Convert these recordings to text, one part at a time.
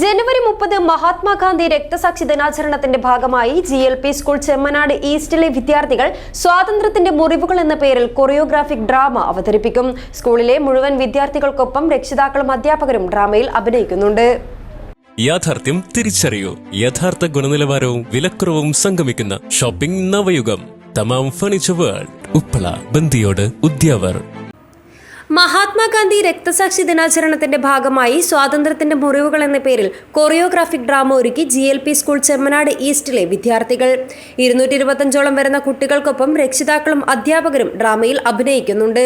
ജനുവരി മുപ്പത് മഹാത്മാഗാന്ധി രക്തസാക്ഷി ദിനാചരണത്തിന്റെ ഭാഗമായി G L P school Chemmanad ഈസ്റ്റിലെ വിദ്യാർത്ഥികൾ സ്വാതന്ത്ര്യത്തിന്റെ മുറിവുകൾ എന്ന പേരിൽ കൊറിയോഗ്രാഫിക് ഡ്രാമ അവതരിപ്പിക്കും. സ്കൂളിലെ മുഴുവൻ വിദ്യാർത്ഥികൾക്കൊപ്പം രക്ഷിതാക്കളും അധ്യാപകരും ഡ്രാമയിൽ അഭിനയിക്കുന്നുണ്ട്. യാഥാർത്ഥ്യം തിരിച്ചറിയൂ. യഥാർത്ഥ ഗുണനിലവാരവും വിലക്കുറവും സംഗമിക്കുന്ന shopping Navayugam. Thamam furniture world. Uppala Bandiyod Udyavar. Mahatma Gandhi രക്തസാക്ഷി ദിനാചരണത്തിന്റെ ഭാഗമായി സ്വാതന്ത്ര്യത്തിന്റെ മുറിവുകൾ എന്ന പേരിൽ കൊറിയോഗ്രാഫിക് ഡ്രാമ ഒരുക്കി G L P school Chemmanad ഈസ്റ്റിലെ വിദ്യാർത്ഥികൾ. ഇരുന്നൂറ്റി ഇരുപത്തഞ്ചോളം വരുന്ന കുട്ടികൾക്കൊപ്പം രക്ഷിതാക്കളും അധ്യാപകരും ഡ്രാമയിൽ അഭിനയിക്കുന്നുണ്ട്.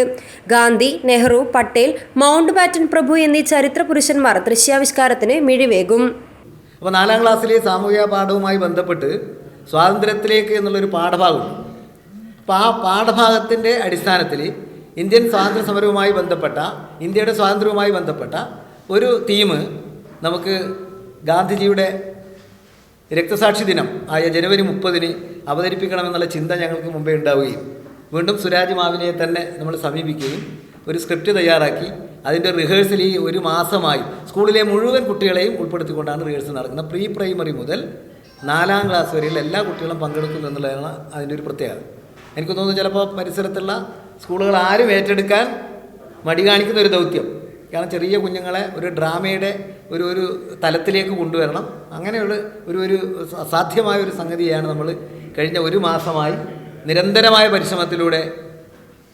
ഗാന്ധി നെഹ്റു പട്ടേൽ മൗണ്ട് ബാറ്റൻ പ്രഭു എന്നീ ചരിത്ര പുരുഷന്മാർ ദൃശ്യാവിഷ്കാരത്തിന് മിഴിവേകും. അപ്പോൾ നാലാം ക്ലാസ്സിലെ സാമൂഹിക പാഠവുമായി ബന്ധപ്പെട്ട് സ്വാതന്ത്ര്യത്തിലേക്ക് എന്നുള്ളൊരു പാഠഭാഗം അപ്പോൾ ആ പാഠഭാഗത്തിന്റെ അടിസ്ഥാനത്തിൽ ഇന്ത്യൻ സ്വാതന്ത്ര്യ സമരവുമായി ബന്ധപ്പെട്ട ഇന്ത്യയുടെ സ്വാതന്ത്ര്യവുമായി ബന്ധപ്പെട്ട ഒരു തീം നമുക്ക് ഗാന്ധിജിയുടെ രക്തസാക്ഷി ദിനം ആയ ജനുവരി മുപ്പതിന് അവതരിപ്പിക്കണമെന്നുള്ള ചിന്ത ഞങ്ങൾക്ക് മുമ്പേ ഉണ്ടാവുകയും വീണ്ടും സുരാജ് മാവിനെ തന്നെ നമ്മൾ സമീപിക്കുകയും ഒരു സ്ക്രിപ്റ്റ് തയ്യാറാക്കി അതിന്റെ റിഹേഴ്സൽ ഈ ഒരു മാസമായി സ്കൂളിലെ മുഴുവൻ കുട്ടികളെയും ഉൾപ്പെടുത്തിക്കൊണ്ടാണ് റിഹേഴ്സൽ നടക്കുന്നത്. പ്രീ പ്രൈമറി മുതൽ നാലാം ക്ലാസ് വരെയുള്ള എല്ലാ കുട്ടികളും പങ്കെടുക്കുന്നു എന്നുള്ളതാണ് അതിന്റെ ഒരു പ്രത്യേകത. എനിക്ക് തോന്നുന്നു ചിലപ്പോൾ പരിസരത്തുള്ള സ്കൂളുകൾ ആരും ഏറ്റെടുക്കാൻ മടി കാണിക്കുന്ന ഒരു ദൗത്യം. കാരണം ചെറിയ കുഞ്ഞുങ്ങളെ ഒരു ഡ്രാമയുടെ ഒരു ഒരു തലത്തിലേക്ക് കൊണ്ടുവരണം. അങ്ങനെയുള്ള ഒരു ഒരു അസാധ്യമായ ഒരു സംഗതിയാണ് നമ്മൾ കഴിഞ്ഞ ഒരു മാസമായി നിരന്തരമായ പരിശ്രമത്തിലൂടെ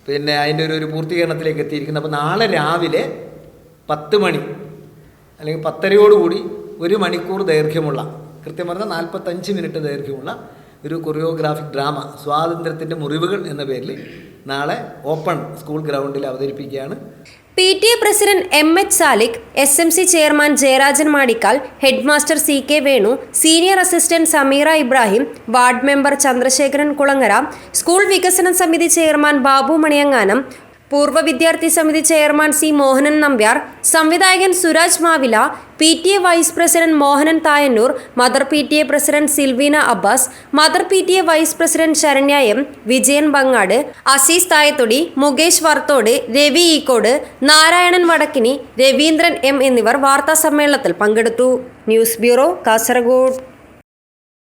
പിന്നെ അതിന്റെ ഒരു ഒരു പൂർത്തീകരണത്തിലേക്ക് എത്തിയിരിക്കുന്നത്. അപ്പോൾ നാളെ രാവിലെ പത്ത് മണി അല്ലെങ്കിൽ പത്തരയോടുകൂടി ഒരു മണിക്കൂർ ദൈർഘ്യമുള്ള കൃത്യം പറഞ്ഞാൽ നാൽപ്പത്തഞ്ച് മിനിറ്റ് ദൈർഘ്യമുള്ള ഒരു കൊറിയോഗ്രാഫിക് ഡ്രാമ സ്വാതന്ത്ര്യത്തിന്റെ മുറിവുകൾ എന്ന പേരിൽ നാളെ ഓപ്പൺ സ്കൂൾ ഗ്രൗണ്ടിൽ അവതരിപ്പിക്കുകയാണ്. P T A president M H Salik S M C chairman Jayarajan Madikkal head master C K Venu senior assistant Sameera Ibrahim ward member Chandrasekharan Kulangara school വികസന സമിതി chairman Babu മണിയങ്ങാനം പൂർവ വിദ്യാർത്ഥി സമിതി ചെയർമാൻ സി മോഹനൻ നമ്പ്യാർ സംവിധായകൻ Suraj Mavila P T A vice president Mohanan Thayannur mother P T A president Silvina Abbas mother P T A vice president Saranya M Vijayan Bangad Azeez Thayathodi Mukesh Varthod Ravi Eekkode Narayanan Vadakkini Raveendran M എന്നിവർ വാർത്താ സമ്മേളനത്തിൽ പങ്കെടുത്തു. News bureau Kasaragod.